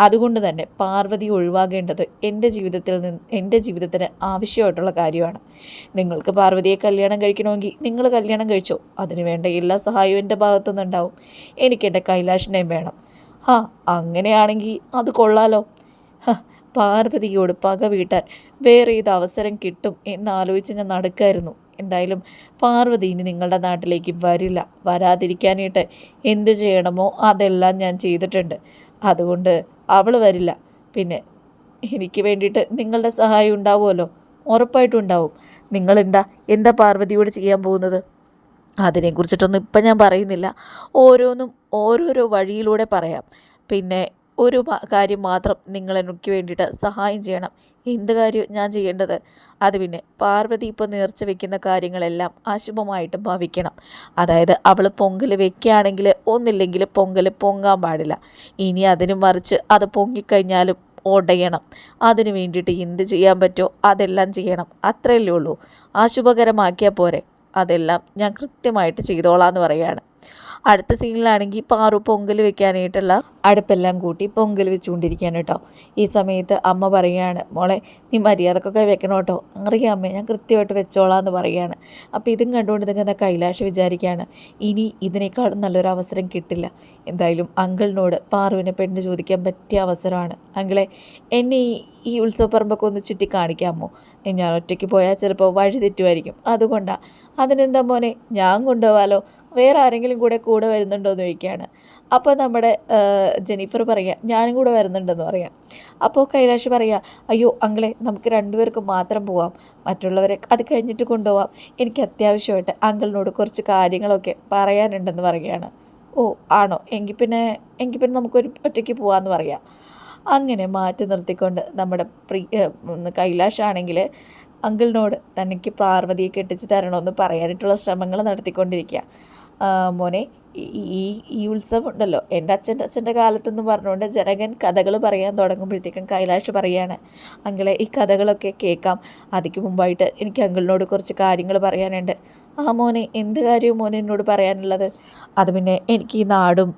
Speaker 1: അതുകൊണ്ട് തന്നെ പാർവതി ഒഴിവാകേണ്ടത് എന്റെ ജീവിതത്തിൽ നിന്ന് എന്റെ ജീവിതത്തിന് ആവശ്യമായിട്ടുള്ള കാര്യമാണ്. നിങ്ങൾക്ക് പാർവതിയെ കല്യാണം കഴിക്കണമെങ്കിൽ നിങ്ങൾ കല്യാണം കഴിച്ചോ. അതിന് വേണ്ട എല്ലാ സഹായവും എന്റെ ഭാഗത്തു നിന്നുണ്ടാവും എനിക്ക് എന്റെ കൈലാഷിനെയും വേണം. ഹാ അങ്ങനെയാണെങ്കിൽ അത് കൊള്ളാലോ. പാർവതിയോട് പക വീട്ടാൻ വേറെ ഏത് അവസരം കിട്ടും എന്നാലോചിച്ച് ഞാൻ നടക്കായിരുന്നു. എന്തായാലും പാർവതി ഇനി നിങ്ങളുടെ നാട്ടിലേക്ക് വരില്ല. വരാതിരിക്കാനായിട്ട് എന്തു ചെയ്യണമോ അതെല്ലാം ഞാൻ ചെയ്തിട്ടുണ്ട്. അതുകൊണ്ട് അവൾ വരില്ല. പിന്നെ എനിക്ക് വേണ്ടിയിട്ട് നിങ്ങളുടെ സഹായം ഉണ്ടാവുമല്ലോ? ഉറപ്പായിട്ടും ഉണ്ടാവും. നിങ്ങളെന്താ? എന്താ പാർവതിയോട് ചെയ്യാൻ പോകുന്നത്? അതിനെക്കുറിച്ചിട്ടൊന്നും ഇപ്പം ഞാൻ പറയുന്നില്ല. ഓരോന്നും ഓരോരോ വഴിയിലൂടെ പറയാം. പിന്നെ ഒരു കാര്യം മാത്രം നിങ്ങൾ എനിക്ക് വേണ്ടിയിട്ട് സഹായം ചെയ്യണം. എന്ത് കാര്യം ഞാൻ ചെയ്യേണ്ടത് അത് പിന്നെ പാർവതി ഇപ്പോൾ നേർച്ച വെക്കുന്ന കാര്യങ്ങളെല്ലാം അശുഭമായിട്ട് ഭവിക്കണം. അതായത് അവൾ പൊങ്കൽ വെക്കുകയാണെങ്കിൽ ഒന്നില്ലെങ്കിൽ പൊങ്കൽ പൊങ്ങാൻ പാടില്ല. ഇനി അതിന് മറിച്ച് അത് പൊങ്ങിക്കഴിഞ്ഞാലും ഒടയണം. അതിനു വേണ്ടിയിട്ട് എന്ത് ചെയ്യാൻ പറ്റുമോ അതെല്ലാം ചെയ്യണം. അത്രയല്ലേ ഉള്ളൂ. അശുഭകരമാക്കിയാൽ പോരെ. അതെല്ലാം ഞാൻ കൃത്യമായിട്ട് ചെയ്തോളാം എന്ന് പറയുകയാണ്. അടുത്ത സീനിലാണെങ്കിൽ പാറു പൊങ്കൽ വെക്കാനായിട്ടുള്ള അടുപ്പെല്ലാം കൂട്ടി പൊങ്കൽ വെച്ചുകൊണ്ടിരിക്കുകയാണ് കേട്ടോ. ഈ സമയത്ത് അമ്മ പറയുകയാണ് മോളെ നീ മര്യാദക്കൊക്കെ വെക്കണം കേട്ടോ. അറിയാം അമ്മേ ഞാൻ കൃത്യമായിട്ട് വെച്ചോളാം എന്ന് പറയുകയാണ്. അപ്പോൾ ഇതും കണ്ടുകൊണ്ട് എന്താ കൈലാഷ് വിചാരിക്കുകയാണ് ഇനി ഇതിനേക്കാളും നല്ലൊരു അവസരം കിട്ടില്ല. എന്തായാലും അങ്കിളിനോട് പാറുവിനെ പെണ്ണ് ചോദിക്കാൻ പറ്റിയ അവസരമാണ്. അങ്കിളെ എന്നെ ഈ ഉത്സവപ്പറമ്പൊക്കെ ഒന്ന് ചുറ്റി കാണിക്കാമോ? ഞാൻ ഒറ്റയ്ക്ക് പോയാൽ ചിലപ്പോൾ വഴി തെറ്റുമായിരിക്കും. അതുകൊണ്ടാണ് അതിനെന്താ മോനെ ഞാൻ കൊണ്ടുപോകാലോ വേറെ ആരെങ്കിലും കൂടെ കൂടെ വരുന്നുണ്ടോ എന്ന് ചോദിക്കുകയാണ്. അപ്പോൾ നമ്മുടെ ജെനിഫർ പറയുക ഞാനും കൂടെ വരുന്നുണ്ടെന്ന് പറയാം. അപ്പോൾ കൈലാഷ് പറയുക അയ്യോ അങ്ങളെ നമുക്ക് രണ്ടുപേർക്ക് മാത്രം പോവാം. മറ്റുള്ളവരെ അത് കഴിഞ്ഞിട്ട് കൊണ്ടുപോവാം. എനിക്ക് അത്യാവശ്യമായിട്ട് അങ്കിളിനോട് കുറച്ച് കാര്യങ്ങളൊക്കെ പറയാനുണ്ടെന്ന് പറയുകയാണ്. ഓ ആണോ? എങ്കിൽ പിന്നെ എങ്കിൽ പിന്നെ നമുക്കൊരു ഒറ്റയ്ക്ക് പോകാമെന്ന് പറയാം. അങ്ങനെ മാറ്റി നിർത്തിക്കൊണ്ട് നമ്മുടെ പ്രിയ കൈലാഷാണെങ്കിൽ അങ്കിളിനോട് തനിക്ക് പാർവതിയെ കെട്ടിച്ച് തരണമെന്ന് പറയാനായിട്ടുള്ള ശ്രമങ്ങൾ നടത്തിക്കൊണ്ടിരിക്കുക മോനെ ഈ ഈ ഉത്സവം ഉണ്ടല്ലോ. എന്റെ അച്ഛന്റെ അച്ഛന്റെ കാലത്തെന്ന് പറഞ്ഞുകൊണ്ട് ജനകൻ കഥകൾ പറയാൻ തുടങ്ങുമ്പോഴത്തേക്കും കൈലാഷ് പറയാണ് അങ്കിളെ ഈ കഥകളൊക്കെ കേൾക്കാം. അതിക്ക് മുമ്പായിട്ട് എനിക്ക് അങ്കിളിനോട് കുറച്ച് കാര്യങ്ങൾ പറയാനുണ്ട്. ആ മോനെ എന്ത് കാര്യവും മോനെ എന്നോട് പറയാനുള്ളത്? അത് പിന്നെ എനിക്ക് ഈ നാടും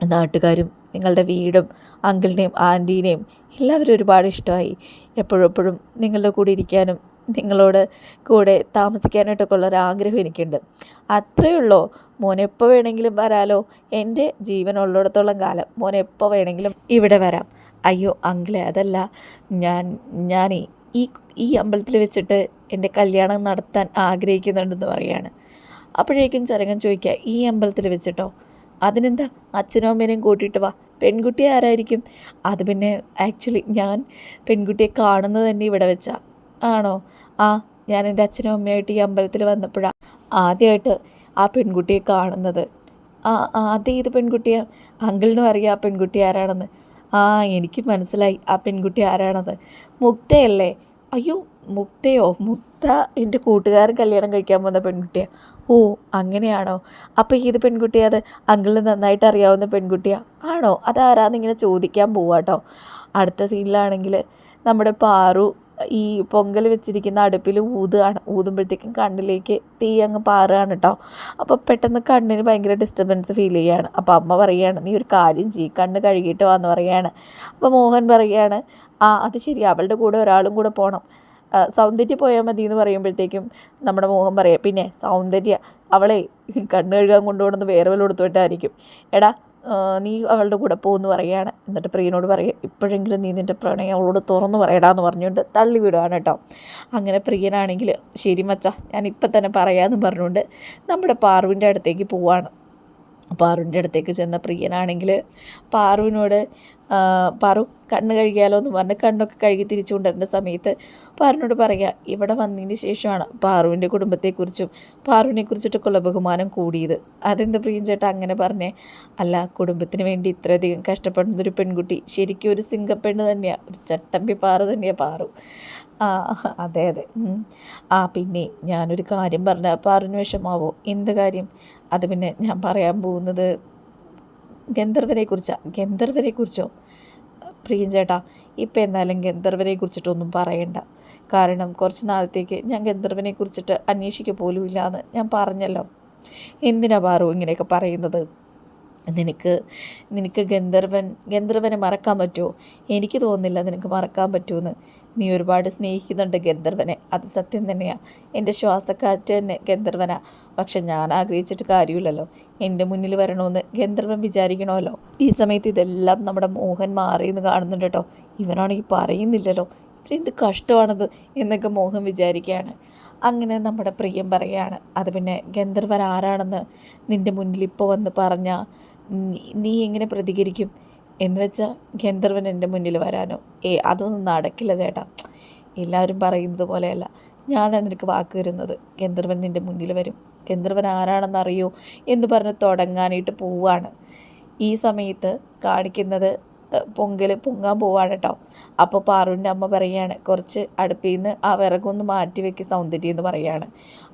Speaker 1: നാട്ടുകാരും നിങ്ങളുടെ വീടും അങ്കിളിനെയും ആന്റീനെയും എല്ലാവരും ഒരുപാട് ഇഷ്ടമായി. എപ്പോഴും എപ്പോഴും നിങ്ങളുടെ കൂടെ ഇരിക്കാനും നിങ്ങളോട് കൂടെ താമസിക്കാനായിട്ടൊക്കെ ആഗ്രഹം എനിക്കുണ്ട്. അത്രയേ ഉള്ളൂ മോൻ എപ്പോൾ വേണമെങ്കിലും വരാലോ? എന്റെ ജീവനുള്ളിടത്തോളം കാലം മോൻ എപ്പോൾ വേണമെങ്കിലും ഇവിടെ വരാം. അയ്യോ അങ്കിളെ അതല്ല. ഞാൻ ഞാൻ ഈ ഈ അമ്പലത്തിൽ വെച്ചിട്ട് എന്റെ കല്യാണം നടത്താൻ ആഗ്രഹിക്കുന്നുണ്ടെന്ന് പറയാണ്. അപ്പോഴേക്കും ചരങ്ങൻ ചോദിക്കുക ഈ അമ്പലത്തിൽ വെച്ചിട്ടോ? അതിനെന്താ? അച്ഛനും അമ്മേനെയും കൂട്ടിയിട്ട് വാ. പെൺകുട്ടി ആരായിരിക്കും? അത് പിന്നെ ആക്ച്വലി ഞാൻ പെൺകുട്ടിയെ കാണുന്നത് തന്നെ ഇവിടെ വെച്ചാ. ആണോ? ആ ഞാൻ എന്റെ അച്ഛനും അമ്മയായിട്ട് ഈ അമ്പലത്തിൽ വന്നപ്പോഴാണ് ആദ്യമായിട്ട് ആ പെൺകുട്ടിയെ കാണുന്നത്. ആ ആദ്യം ഇത് പെൺകുട്ടിയാ? അങ്കിളിനും അറിയാം ആ പെൺകുട്ടി ആരാണെന്ന്. ആ എനിക്ക് മനസ്സിലായി. ആ പെൺകുട്ടി ആരാണെന്ന്. മുക്തയല്ലേ? അയ്യോ മുക്തയോ? മുക്ത എന്റെ കൂട്ടുകാരൻ കല്യാണം കഴിക്കാൻ പോകുന്ന പെൺകുട്ടിയാ. ഓ അങ്ങനെയാണോ? അപ്പോൾ ഏത് പെൺകുട്ടി അത്? അങ്കിളിന് നന്നായിട്ട് അറിയാവുന്ന പെൺകുട്ടിയാ. ആണോ? അതാരാന്നിങ്ങനെ ചോദിക്കാൻ പോവാട്ടോ. അടുത്ത സീനിലാണെങ്കിൽ നമ്മുടെ പാറു ഈ പൊങ്കൽ വെച്ചിരിക്കുന്ന അടുപ്പിൽ ഊതുകയാണ്. ഊതുമ്പോഴത്തേക്കും കണ്ണിലേക്ക് തീ അങ്ങ് പാറുകയാണ് കേട്ടോ അപ്പോൾ പെട്ടെന്ന് കണ്ണിന് ഭയങ്കര ഡിസ്റ്റർബൻസ് ഫീൽ ചെയ്യുകയാണ് അപ്പോൾ അമ്മ പറയുകയാണ് നീ ഒരു കാര്യം ചെയ്യ്. കണ്ണ് കഴുകിയിട്ട് വാന്ന് പറയുകയാണ് അപ്പോൾ മോഹൻ പറയുകയാണ് ആ അത് ശരി. അവളുടെ കൂടെ ഒരാളും കൂടെ പോകണം സൗന്ദര്യ പോയാൽ മതി എന്ന് പറയുമ്പോഴത്തേക്കും നമ്മുടെ മോഹം പറയാം പിന്നെ സൗന്ദര്യ അവളെ കണ്ണ് കഴുകാൻ കൊണ്ടുപോകണമെന്ന് വേറെ വല്ല കൊടുത്തോട്ടായിരിക്കും എടാ നീ അവളുടെ കൂടെ പോകുമെന്ന് പറയുകയാണ്. എന്നിട്ട് പ്രിയനോട് പറയുക ഇപ്പോഴെങ്കിലും നീ നിന്റെ പ്രണയം അവളോട് തുറന്നു പറയടാന്ന് പറഞ്ഞുകൊണ്ട് തള്ളി വിടുകയാണ് കേട്ടോ. അങ്ങനെ പ്രിയനാണെങ്കിൽ ശരി മച്ച ഞാൻ ഇപ്പം തന്നെ പറയാമെന്ന് പറഞ്ഞുകൊണ്ട് നമ്മുടെ പാർവിന്റെ അടുത്തേക്ക് പോവാണ്. പാറുവിന്റെ അടുത്തേക്ക് ചെന്ന പ്രിയനാണെങ്കിൽ പാറുവിനോട് പാറു കണ്ണ് കഴുകിയാലോ എന്ന് പറഞ്ഞ് കണ്ണൊക്കെ കഴുകി തിരിച്ചു കൊണ്ടുവരുന്ന സമയത്ത് പാറുവിനോട് പറയുക ഇവിടെ വന്നതിന് ശേഷമാണ് പാറുവിന്റെ കുടുംബത്തെക്കുറിച്ചും പാറുവിനെ കുറിച്ചിട്ടൊക്കെയുള്ള ബഹുമാനം കൂടിയത്. അതെന്ത് പ്രിയഞ്ചേട്ട ചേട്ടാ? അങ്ങനെ പറഞ്ഞേ അല്ല കുടുംബത്തിന് വേണ്ടി ഇത്രയധികം കഷ്ടപ്പെടുന്ന ഒരു പെൺകുട്ടി ശരിക്കും ഒരു സിംഗപ്പെണ്ണ് തന്നെയാണ് ഒരു ചട്ടമ്പി പാറ തന്നെയാണ് പാറു. ആ അതെ അതെ. ആ പിന്നെ ഞാനൊരു കാര്യം പറഞ്ഞ പാറിന് വിഷമാവോ എന്ത് കാര്യം? അത് പിന്നെ ഞാൻ പറയാൻ പോകുന്നത് ഗന്ധർവനെ കുറിച്ചാണ് ഗന്ധർവനെ കുറിച്ചോ പ്രിയൻ ചേട്ടാ ഇപ്പം എന്തായാലും ഗന്ധർവനെ കുറിച്ചിട്ടൊന്നും പറയണ്ട. കാരണം കുറച്ച് നാളത്തേക്ക് ഞാൻ ഗന്ധർവനെ കുറിച്ചിട്ട് അന്വേഷിക്കുക പോലും ഇല്ലാന്ന് ഞാൻ പറഞ്ഞല്ലോ. എന്തിനാ പാറു ഇങ്ങനെയൊക്കെ പറയുന്നത്? നിനക്ക് നിനക്ക് ഗന്ധർവൻ ഗന്ധർവനെ മറക്കാൻ പറ്റുമോ? എനിക്ക് തോന്നുന്നില്ല നിനക്ക് മറക്കാൻ പറ്റുമെന്ന്. നീ ഒരുപാട് സ്നേഹിക്കുന്നുണ്ട് ഗന്ധർവനെ. അത് സത്യം തന്നെയാണ് എന്റെ ശ്വാസക്കാറ്റ് തന്നെ ഗന്ധർവനാ. പക്ഷെ ഞാൻ ആഗ്രഹിച്ചിട്ട് കാര്യമില്ലല്ലോ. എന്റെ മുന്നിൽ വരണമെന്ന് ഗന്ധർവൻ വിചാരിക്കണമല്ലോ. ഈ സമയത്ത് ഇതെല്ലാം നമ്മുടെ മോഹൻ മാറിയെന്ന് കാണുന്നുണ്ട് കേട്ടോ. ഇവനാണെങ്കിൽ പറയുന്നില്ലല്ലോ. ഇവരെന്ത് കഷ്ടമാണത് എന്നൊക്കെ മോഹൻ വിചാരിക്കുകയാണ്. അങ്ങനെ നമ്മുടെ പ്രിയം പറയുകയാണ്. അത് പിന്നെ ഗന്ധർവൻ ആരാണെന്ന് നിന്റെ മുന്നിൽ ഇപ്പോൾ വന്ന് പറഞ്ഞാൽ നീ എങ്ങനെ പ്രതികരിക്കും? എന്ന് വെച്ചാൽ ഗന്ധർവൻ എന്റെ മുന്നിൽ വരാനോ? ഏ അതൊന്നും നടക്കില്ല ചേട്ടാ. എല്ലാവരും പറയുന്നത് പോലെയല്ല. ഞാനാണ് നിനക്ക് വാക്ക് തരുന്നത്. ഗന്ധർവൻ നിന്റെ മുന്നിൽ വരും. ഗന്ധർവൻ ആരാണെന്നറിയോ? എന്ന് പറഞ്ഞ് തുടങ്ങാനായിട്ട് പോവാണ്. ഈ സമയത്ത് കാണിക്കുന്നത് പൊങ്കൽ പൊങ്ങാൻ പോവാണ് കേട്ടോ അപ്പോൾ പാറുവിന്റെ അമ്മ പറയുകയാണ് കുറച്ച് അടുപ്പിൽ നിന്ന് ആ വിറകൊന്ന് മാറ്റി വെക്കി സൗന്ദര്യം എന്ന് പറയുകയാണ്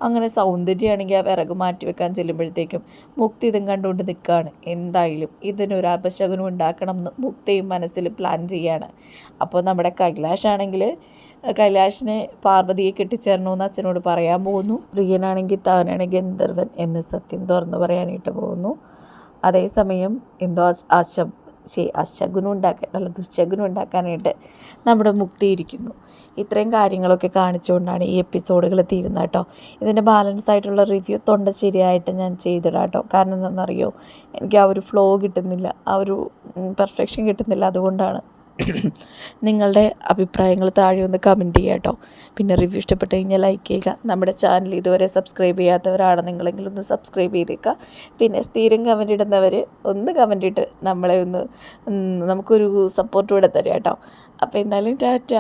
Speaker 1: അങ്ങനെ സൗന്ദര്യമാണെങ്കിൽ ആ വിറക് മാറ്റി വെക്കാൻ ചെല്ലുമ്പോഴത്തേക്കും മുക്തി ഇതും കണ്ടുകൊണ്ട് നിൽക്കുകയാണ് എന്തായാലും ഇതിനൊരു അപശകനം ഉണ്ടാക്കണം എന്ന് മുക്തിയും മനസ്സിൽ പ്ലാൻ ചെയ്യാണ്. അപ്പോൾ നമ്മുടെ കൈലാഷാണെങ്കിൽ കൈലാഷിനെ പാർവതിയെ കെട്ടിച്ചേരണമെന്ന് അച്ഛനോട് പറയാൻ പോകുന്നു. പ്രിയനാണെങ്കിൽ താനാണ് ഗന്ധർവൻ എന്ന് സത്യം തുറന്നു പറയാനായിട്ട് പോകുന്നു. അതേസമയം എന്തോ ആശം അശകുനം ഉണ്ടാക്കാൻ അല്ല ദുശകുനം ഉണ്ടാക്കാനായിട്ട് നമ്മുടെ മുക്തി ഇരിക്കുന്നു. ഇത്രയും കാര്യങ്ങളൊക്കെ കാണിച്ചുകൊണ്ടാണ് ഈ എപ്പിസോഡുകൾ തീരുന്നത് കേട്ടോ. ഇതിന്റെ ബാലൻസ് ആയിട്ടുള്ള റിവ്യൂ തൊണ്ട ശരിയായിട്ട് ഞാൻ ചെയ്തിടാം കേട്ടോ. കാരണം എന്താണെന്നറിയോ? എനിക്ക് ആ ഒരു ഫ്ലോ കിട്ടുന്നില്ല ആ ഒരു പെർഫെക്ഷൻ കിട്ടുന്നില്ല അതുകൊണ്ടാണ്. നിങ്ങളുടെ അഭിപ്രായങ്ങൾ താഴെ ഒന്ന് കമന്റ് ചെയ്യുക കേട്ടോ. പിന്നെ റിവ്യൂ ഇഷ്ടപ്പെട്ട് കഴിഞ്ഞാൽ ലൈക്ക് ചെയ്യുക. നമ്മുടെ ചാനൽ ഇതുവരെ സബ്സ്ക്രൈബ് ചെയ്യാത്തവരാണ് നിങ്ങളെങ്കിലും ഒന്ന് സബ്സ്ക്രൈബ് ചെയ്തേക്കുക. പിന്നെ സ്ഥിരം കമന്റ് ഇടുന്നവർ ഒന്ന് കമന്റ് ഇട്ട് നമ്മളെ ഒന്ന് നമുക്കൊരു സപ്പോർട്ട് കൂടെ തരിക കേട്ടോ. അപ്പോൾ എന്തായാലും ടാറ്റ.